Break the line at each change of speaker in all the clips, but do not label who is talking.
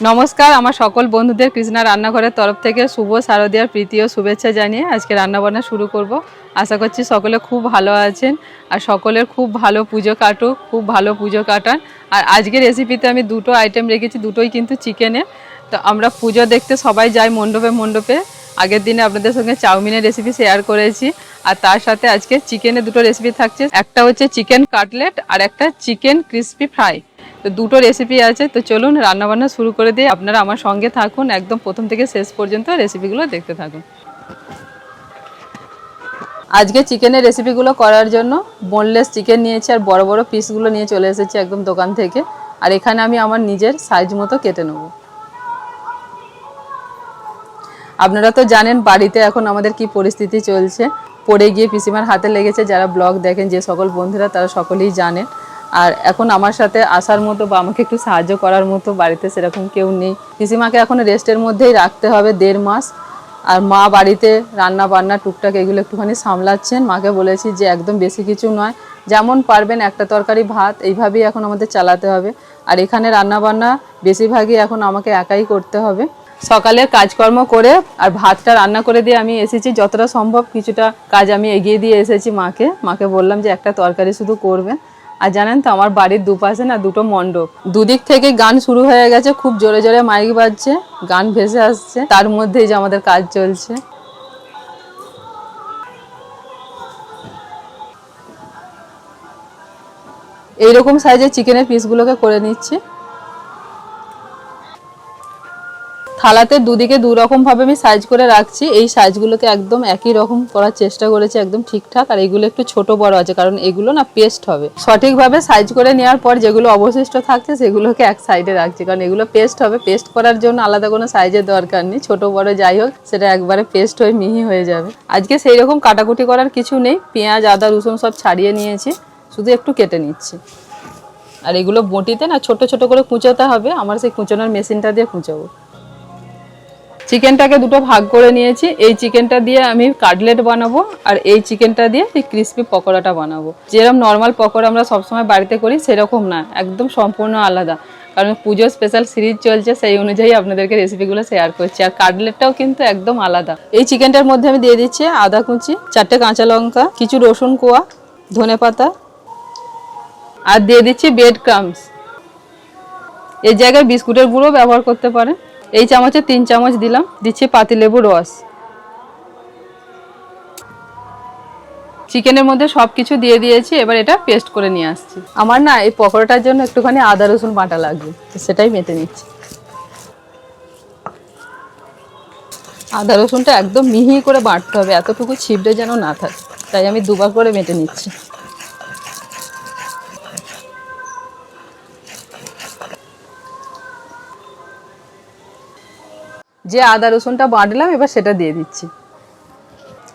নমস্কার, আমার সকল বন্ধুদের কৃষ্ণা রান্নাঘরের তরফ থেকে শুভ শারদীয়ার প্রীতি ও শুভেচ্ছা জানিয়ে আজকে রান্নাবান্না শুরু করব। আশা করছি সকলে খুব ভালো আছেন আর সকলের খুব ভালো পুজো কাটুক, খুব ভালো পুজো কাটান। আর আজকের রেসিপিতে আমি দুটো আইটেম রেখেছি, দুটোই কিন্তু চিকেনের তো আমরা পুজো দেখতে সবাই যাই মণ্ডপে মণ্ডপে। আগের দিনে আপনাদের সঙ্গে চাউমিনের রেসিপি শেয়ার করেছি আর তার সাথে আজকে চিকেনের দুটো রেসিপি থাকছে। একটা হচ্ছে চিকেন কাটলেট আর একটা চিকেন ক্রিস্পি ফ্রাই তো দুটো রেসিপি আছে, তো চলুন রান্নাবান্না শুরু করে দিয়ে আপনারা আমার সঙ্গে থাকুন, একদম প্রথম থেকে শেষ পর্যন্ত রেসিপিগুলো দেখতে থাকুন। আজকে চিকেনের রেসিপিগুলো করার জন্য বোনলেস চিকেন নিয়েছি আর বড় বড় পিসগুলো নিয়ে চলে এসেছি একদম দোকান থেকে। আর এখানে আমি আমার নিজের সাইজ মতো কেটে নেব। আপনারা তো জানেন বাড়িতে এখন আমাদের কি পরিস্থিতি চলছে। পড়ে গিয়ে পিসিমার হাতে লেগেছে, যারা ব্লগ দেখেন, যে সকল বন্ধুরা, তারা সকলেই জানেন। আর এখন আমার সাথে আসার মতো বা আমাকে একটু সাহায্য করার মতো বাড়িতে সেরকম কেউ নেই। পিসিমাকে এখন রেস্টের মধ্যেই রাখতে হবে দেড় মাস। আর মা বাড়িতে রান্না বান্না টুকটাক এগুলো একটুখানি সামলাচ্ছেন। মাকে বলেছি যে একদম বেশি কিছু নয়। যেমন পারবেন একটা তরকারি, ভাত, এইভাবেই এখন আমাদের চালাতে হবে। আর এখানে রান্না বান্না বেশিরভাগই এখন আমাকে একাই করতে হবে। সকালে কাজকর্ম করে আর ভাতটা রান্না করে দিয়ে আমি এসেছি। যতটা সম্ভব কিছুটা কাজ আমি এগিয়ে দিয়ে এসেছি মাকে। মাকে বললাম যে একটা তরকারি শুধু করবেন। আর জানেন তো, আমার বাড়ির দুপাশে না দুটো মণ্ডপ। দুদিক থেকে গান শুরু হয়ে গেছে, খুব জোরে জোরে মাইক বাজছে, গান ভেসে আসছে। তার মধ্যেই যে আমাদের কাজ চলছে। এইরকম সাইজের চিকেনের পিসগুলোকে করে নিচ্ছি। থালাতে দুদিকে দু রকম ভাবে আমি সাইজ করে রাখছি। এই সাইজগুলোকে একদম একই রকম করার চেষ্টা করেছি, একদম ঠিকঠাক। আর এগুলো একটু ছোট বড় আছে, কারণ এগুলো না পেস্ট হবে। সঠিকভাবে সাইজ করে নেওয়ার পর যেগুলো অবশিষ্ট থাকছে, সেগুলোকে এক সাইডে রাখছি। কারণ এগুলো পেস্ট হবে। পেস্ট করার জন্য আলাদা কোনো সাইজের দরকার নেই। ছোট, বড় যাই হোক, সেটা একবারে পেস্ট হয়ে মিহি হয়ে যাবে। আজকে সেই রকম কাটাকুটি করার কিছু নেই। পেঁয়াজ, আদা, রসুন সব ছাড়িয়ে নিয়েছি। শুধু একটু কেটে নিচ্ছি। আর এগুলো বটিতে না ছোট ছোট করে কুচোতে হবে। আমার সেই কুচোনোর মেশিনটা দিয়ে কুচোবো। চিকেনটাকে দুটো ভাগ করে নিয়েছি। এই চিকেনটা দিয়ে আমি কাটলেট বানাবো আর এই চিকেনটা দিয়ে এই ক্রিস্পি পকোড়াটা বানাবো। যেরকম নর্মাল পকোড়া আমরা সবসময় বাড়িতে করি, সেরকম না, একদম সম্পূর্ণ আলাদা। কারণ পুজো স্পেশাল সিরিজ চলছে, সেই অনুযায়ী আপনাদেরকে রেসিপিগুলো শেয়ার করছি। আর কাটলেটটাও কিন্তু একদম আলাদা। এই চিকেনটার মধ্যে আমি দিয়ে দিচ্ছি আদা কুচি, চারটে কাঁচা লঙ্কা, কিছু রসুন কোয়া, ধনে পাতা আর দিয়ে দিচ্ছি বেড ক্রামস এই জায়গায় বিস্কুটের গুঁড়ো ব্যবহার করতে পারেন। এই চামচে তিন চামচ দিলাম, দিচ্ছি পাতিলেবু রস। চিকেনের মধ্যে সব কিছু দিয়ে দিয়েছি, এবার এটা পেস্ট করে নিয়ে আসছি। আমার না এই পকোড়াটার জন্য একটুখানি আদা, রসুন বাটা লাগবে সেটাই মেতে নিচ্ছি। আদা, রসুনটা একদম মিহি করে বাটতে হবে, এতটুকু ছিপড়ে যেন না থাকে, তাই আমি দুবার করে মেটে নিচ্ছি। যে আদা রসুনটা বাঁটলাম, এবার সেটা দিয়ে দিচ্ছি।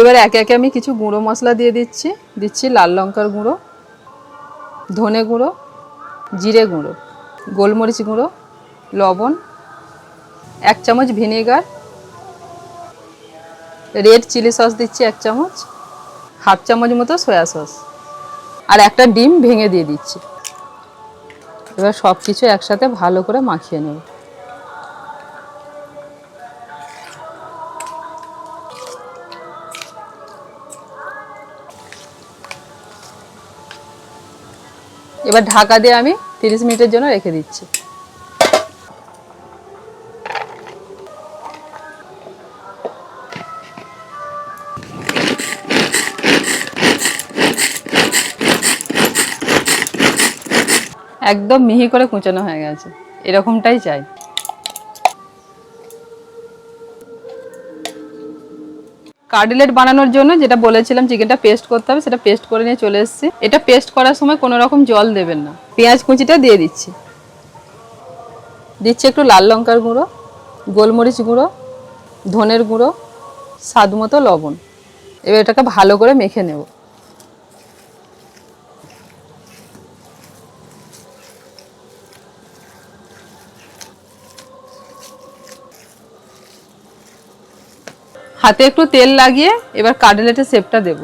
এবার একে একে আমি কিছু গুঁড়ো মশলা দিয়ে দিচ্ছি। দিচ্ছি লাল লঙ্কার গুঁড়ো, ধনে গুঁড়ো, জিরে গুঁড়ো, গোলমরিচ গুঁড়ো, লবণ, এক চামচ ভিনেগার, রেড চিলি সস দিচ্ছি এক চামচ, হাফ চামচ মতো সয়া সস, আর একটা ডিম ভেঙে দিয়ে দিচ্ছি। এবার সব কিছু একসাথে ভালো করে মাখিয়ে নেব। এবার ঢাকা দিয়ে আমি তিরিশ মিনিটের জন্য রেখে দিচ্ছি। একদম মিহি করে কুচানো হয়ে গেছে। এরকমটাই চাই। কার্ডিলেট বানানোর জন্য যেটা বলেছিলাম চিকেনটা পেস্ট করতে হবে, সেটা পেস্ট করে নিয়ে চলে এসেছি। এটা পেস্ট করার সময় কোনো রকম জল দেবেন না। পেঁয়াজ কুচিটা দিয়ে দিচ্ছি। দিচ্ছি একটু লাল লঙ্কার গুঁড়ো, গোলমরিচ গুঁড়ো, ধনের গুঁড়ো, স্বাদ মতো লবণ। এবার এটাকে ভালো করে মেখে নেব। হাতে একটু তেল লাগিয়ে এবার কাটলেটের শেপটা দেব।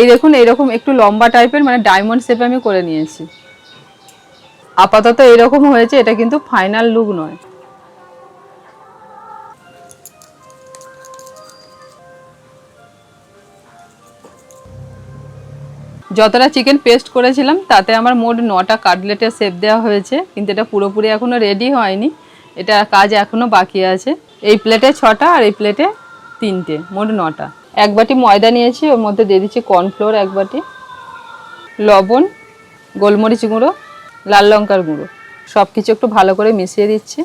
এই দেখুন, এইরকম একটু লম্বা টাইপের মানে ডায়মন্ড শেপে আমি করে নিয়েছি। আপাতত এরকম হয়েছে, এটা কিন্তু ফাইনাল লুক নয়। যতটা চিকেন পেস্ট করেছিলাম, তাতে আমার মোট নটা কাটলেটের শেপ দেওয়া হয়েছে, কিন্তু এটা পুরোপুরি এখনও রেডি হয়নি। এটা কাজ এখনও বাকি আছে। এই প্লেটে ছটা আর এই প্লেটে তিনটে, মোট নটা। এক বাটি ময়দা নিয়েছি, ওর মধ্যে দিয়ে দিচ্ছি কর্নফ্লোর এক বাটি, লবণ, গোলমরিচ গুঁড়ো লাল লঙ্কার গুঁড়ো। সব কিছু একটু ভালো করে মিশিয়ে দিচ্ছি।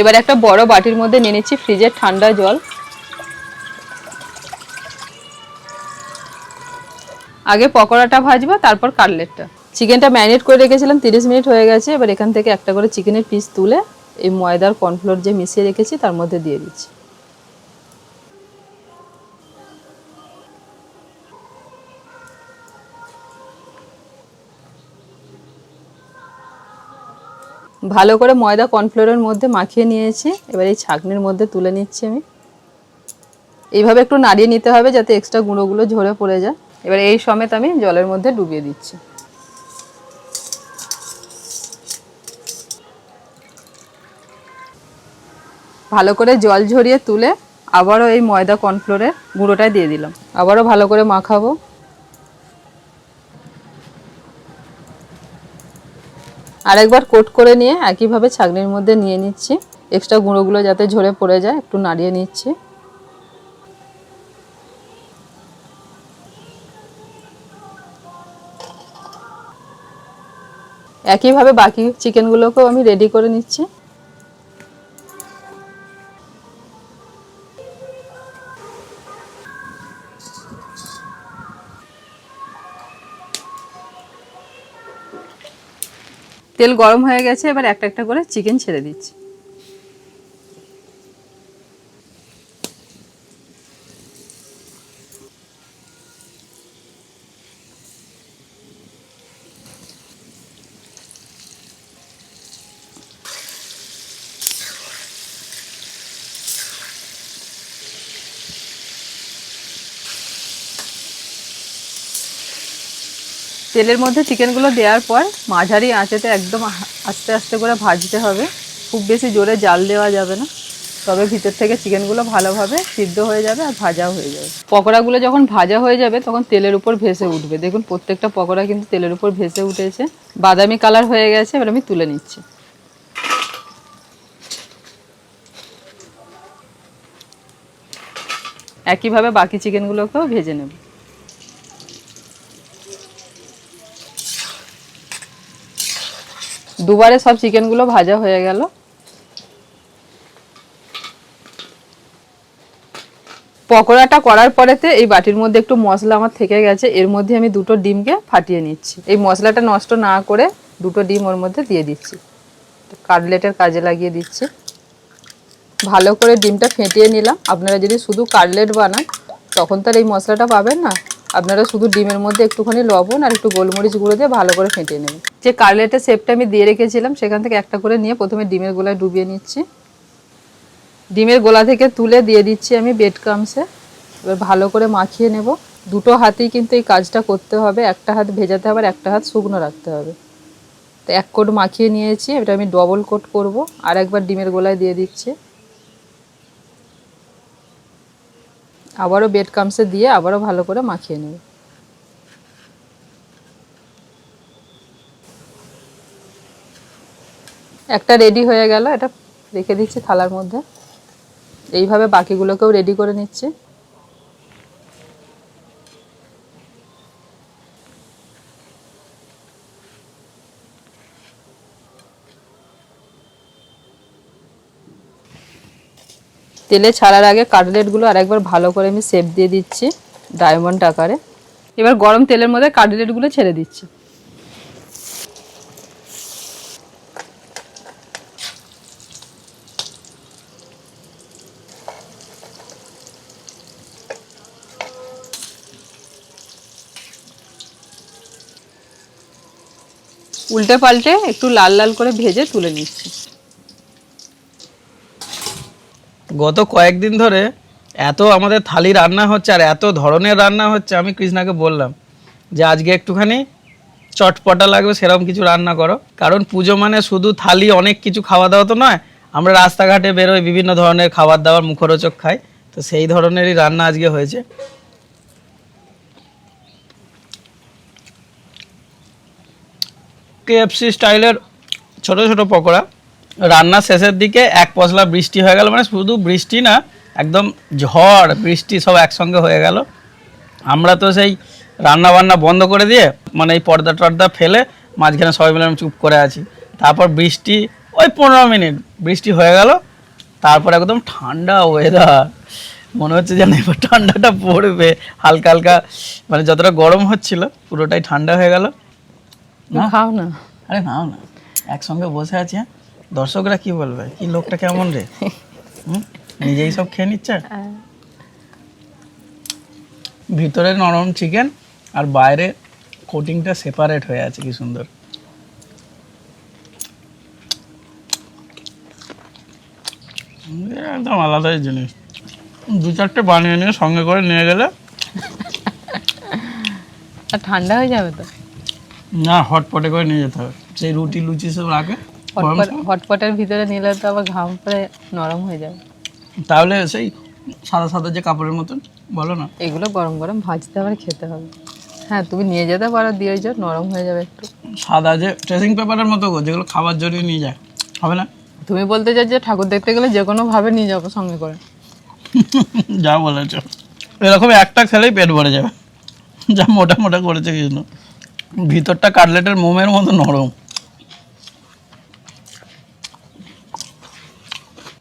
এবার একটা বড় বাটির মধ্যে নিয়ে নিচ্ছি ফ্রিজের ঠান্ডা জল। আগে পকোড়াটা ভাজবো, তারপর কাটলেটটা। চিকেনটা ম্যারিনেট করে রেখেছিলাম, তিরিশ মিনিট হয়ে গেছে। এবার এখান থেকে একটা করে চিকেনের পিস তুলে এই ময়দার কর্নফ্লোর যে মিশিয়ে রেখেছি, তার মধ্যে দিয়ে দিচ্ছি। ভালো করে ময়দা কর্নফ্লোরের মধ্যে মাখিয়ে নিয়েছি। এবার এই ছাঁকনির মধ্যে তুলে নিচ্ছি আমি। এইভাবে একটু নাড়িয়ে নিতে হবে যাতে এক্সট্রা গুঁড়োগুলো ঝরে পড়ে যায়। এবার এই সমেত আমি জলের মধ্যে ডুবিয়ে দিচ্ছি। ভালো করে জল ঝরিয়ে তুলে আবারও এই ময়দা কর্নফ্লোরের গুঁড়োটাই দিয়ে দিলাম। আবারও ভালো করে মাখাবো। আরেকবার কোট করে নিয়ে একইভাবে ছাগনির মধ্যে নিয়ে নিচ্ছি। এক্সট্রা গুঁড়োগুলো যাতে ঝরে পড়ে যায়, একটু নাড়িয়ে নিচ্ছি। একইভাবে বাকি চিকেনগুলোকেও আমি রেডি করে নিচ্ছি। তেল গরম হয়ে গেছে এবার একটা একটা করে চিকেন ছেড়ে দিচ্ছি। তেলের মধ্যে চিকেনগুলো দেওয়ার পর মাঝারি আঁচেতে একদম আস্তে আস্তে করে ভাজতে হবে। খুব বেশি জোরে জাল দেওয়া যাবে না। তবে ভিতর থেকে চিকেনগুলো ভালোভাবে সিদ্ধ হয়ে যাবে আর ভাজাও হয়ে যাবে। পকোড়াগুলো যখন ভাজা হয়ে যাবে তখন তেলের উপর ভেসে উঠবে। দেখুন, প্রত্যেকটা পকোড়া কিন্তু তেলের উপর ভেসে উঠেছে। বাদামি কালার হয়ে গেছে, এবার আমি তুলে নিচ্ছি। একইভাবে বাকি চিকেনগুলোকেও ভেজে নেব। দুবারে সব চিকেনগুলো ভাজা হয়ে গেল। পকোড়াটা করার পরেতে এই বাটির মধ্যে একটু মশলা আমার থেকে গেছে, এর মধ্যে আমি দুটো ডিমকে ফাটিয়ে নিচ্ছি। এই মশলাটা নষ্ট না করে দুটো ডিম ওর মধ্যে দিয়ে দিচ্ছি। কাটলেটের কাজে লাগিয়ে দিচ্ছি। ভালো করে ডিমটা ফেটিয়ে নিলাম। আপনারা যদি শুধু কাটলেট বানান, তখন তো আর এই মশলাটা পাবেন না। আপনারা শুধু ডিমের মধ্যে একটুখানি লবণ আর একটু গোলমরিচ গুঁড়ো দিয়ে ভালো করে ফেটিয়ে নেবেন। যে কাটলেটের শেপটা আমি দিয়ে রেখেছিলাম, সেখান থেকে একটা করে নিয়ে প্রথমে ডিমের গোলায় ডুবিয়ে নিচ্ছি। ডিমের গোলা থেকে তুলে দিয়ে দিচ্ছি আমি বেড কামসে এবার ভালো করে মাখিয়ে নেব। দুটো হাতেই কিন্তু এই কাজটা করতে হবে। একটা হাত ভেজাতে হবে আর একটা হাত শুকনো রাখতে হবে। তো এক কোট মাখিয়ে নিয়েছি এটা আমি ডবল কোট করব। আর একবার ডিমের গোলায় দিয়ে দিচ্ছি। আবারও বেড কামসে দিয়ে আবারও ভালো করে মাখিয়ে নেব। একটা রেডি হয়ে গেল, এটা রেখে দিচ্ছি থালার মধ্যে। এইভাবে বাকিগুলোকেও রেডি করে নিচ্ছি। তেলে ছাড়ার আগে কাটলেটগুলো আরেকবার ভালো করে আমি সেপ দিয়ে দিচ্ছি ডায়মন্ড আকারে। এবার গরম তেলের মধ্যে কাটলেটগুলো ছেড়ে দিচ্ছি। উল্টে পাল্টে একটু লাল লাল করে ভেজে তুলে নিচ্ছি।
গত কয়েকদিন ধরে এত আমাদের থালি রান্না হচ্ছে আর এত ধরনের রান্না হচ্ছে, আমি কৃষ্ণাকে বললাম যে আজকে একটুখানি চটপটা লাগবে, সেরকম কিছু রান্না করো। কারণ পুজো মানে শুধু থালি, অনেক কিছু খাওয়া দাওয়া তো নয়, আমরা রাস্তাঘাটে বেরোই, বিভিন্ন ধরনের খাবার দাবার, মুখরোচক খাই। তো সেই ধরনেরই রান্না আজকে হয়েছে। কেএফসি স্টাইলের ছোট ছোট পকোড়া। রান্না শেষের দিকে এক পশলা বৃষ্টি হয়ে গেল মানে শুধু বৃষ্টি না একদম ঝড় বৃষ্টি সব একসঙ্গে হয়ে গেল। আমরা তো সেই রান্না বান্না বন্ধ করে দিয়ে মানে এই পর্দা টর্দা ফেলে মাঝখানে সবাই মিলে আমি চুপ করে আছি। তারপর বৃষ্টি ওই পনেরো মিনিট বৃষ্টি হয়ে গেল। তারপর একদম ঠান্ডা ওয়েদার মনে হচ্ছে যেন এবার ঠান্ডাটা পড়বে হালকা হালকা মানে যতটা গরম হচ্ছিল পুরোটাই ঠান্ডা হয়ে গেল। না।
খাও না।
আরে নাও না একসঙ্গে বসে আছি হ্যাঁ। দর্শকরা কি বলবে? কি লোকটা কেমন রে? নিজেই সব খেয়ে নিচ্ছে? ভিতরে নরম চিকেন আর বাইরে কোটিংটা সেপারেট হয়ে আছে কি সুন্দর। একদম আলাদাই জিনিস। দু চারটে বানিয়ে নিয়ে সঙ্গে করে নিয়ে গেলে
ঠান্ডা হয়ে যাবে তো?
না হটপটে করে নিয়ে যেতে হবে। সেই রুটি লুচি সব রাখে।
হটপটের ভিতরে নিলে তো আবার ঘাম পরে নরম হয়ে যাবে।
তাহলে সেই সাদা সাদা যে কাপড়ের মতন বলো না?
এগুলো গরম গরম ভাজতে আবার খেতে হবে। হ্যাঁ তুমি নিয়ে যেতে পারো দিয়ে যাও নরম হয়ে যাবে একটু।
সাদা যে ট্রেসিং পেপারের মতো যেগুলো খাবার জড়িয়ে নিয়ে যায় হবে না?
তুমি বলতে চাই যে ঠাকুর দেখতে গেলে যে কোনো ভাবে নিয়ে যাব সঙ্গে করে।
যা বলেছ। এরকম একটা খেলেই পেট ভরে যাবে। যা মোটা মোটা করেছে কৃষ্ণ ভিতরটা কাটলেটের মোমের মতো নরম।